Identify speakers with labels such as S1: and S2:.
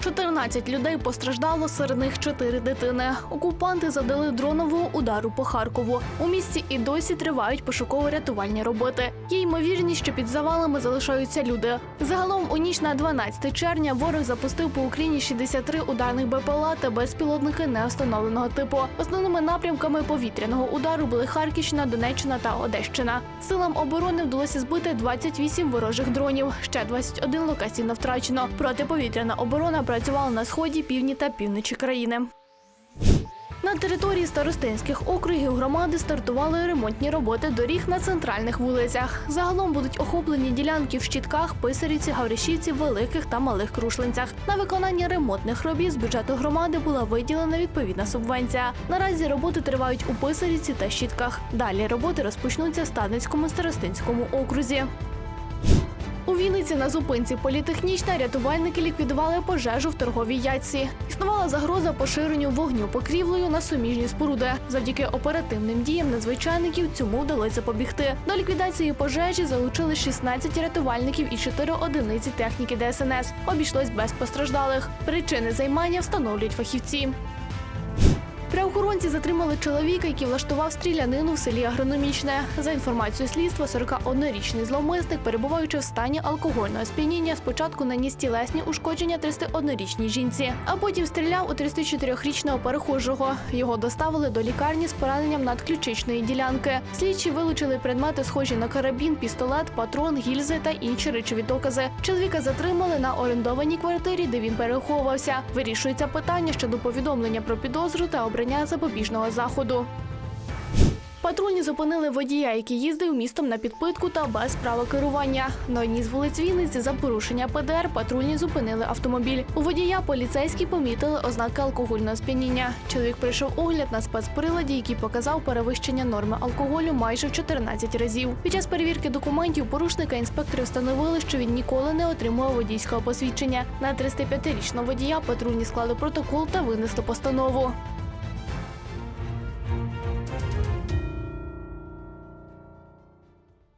S1: 14 людей постраждало, серед них 4 дитини. Окупанти завдали дронового удару по Харкову. У місті і досі тривають пошуково-рятувальні роботи. Є ймовірність, що під завалами залишаються люди. Загалом у ніч на 12 червня ворог запустив по Україні 63 ударних БПЛА та безпілотники неустановленого типу. Основними напрямками повітряного удару були Харківщина, Донеччина та Одещина. Силам оборони вдалося збити 28 ворожих дронів. Ще 21 локаційно втрачено. Протиповітряна оборона працювала на сході, півдні та півночі країни. На території старостинських округів громади стартували ремонтні роботи доріг на центральних вулицях. Загалом будуть охоплені ділянки в Щітках, Писарівці, Гавришівці, Великих та Малих Крушлинцях. На виконання ремонтних робіт з бюджету громади була виділена відповідна субвенція. Наразі роботи тривають у Писарівці та Щітках. Далі роботи розпочнуться в Станицькому старостинському окрузі. У Вінниці на зупинці політехнічна рятувальники ліквідували пожежу в торговій яйці. Існувала загроза поширенню вогню покрівлею на суміжні споруди. Завдяки оперативним діям надзвичайників цьому вдалося запобігти. До ліквідації пожежі залучили 16 рятувальників і 4 одиниці техніки ДСНС. Обійшлось без постраждалих. Причини займання встановлюють фахівці. Правоохоронці затримали чоловіка, який влаштував стрілянину в селі Агрономічне. За інформацією слідства, 41-річний зловмисник, перебуваючи в стані алкогольного сп'яніння, спочатку наніс тілесні ушкодження 31-річній жінці, а потім стріляв у 34-річного перехожого. Його доставили до лікарні з пораненням надключичної ділянки. Слідчі вилучили предмети, схожі на карабін, пістолет, патрон, гільзи та інші речові докази. Чоловіка затримали на орендованій квартирі, де він переховувався. Вирішується питання щодо повідомлення про підозру та обрання запобіжного заходу. Патрульні зупинили водія, який їздив містом на підпитку та без права керування. На одній з вулиць Вінниці за порушення ПДР патрульні зупинили автомобіль. У водія поліцейські помітили ознаки алкогольного сп'яніння. Чоловік пройшов огляд на спецприладі, який показав перевищення норми алкоголю майже в 14 разів. Під час перевірки документів порушника інспектори встановили, що він ніколи не отримував водійського посвідчення. На 35-річного водія патрульні склали протокол та винесли постанову.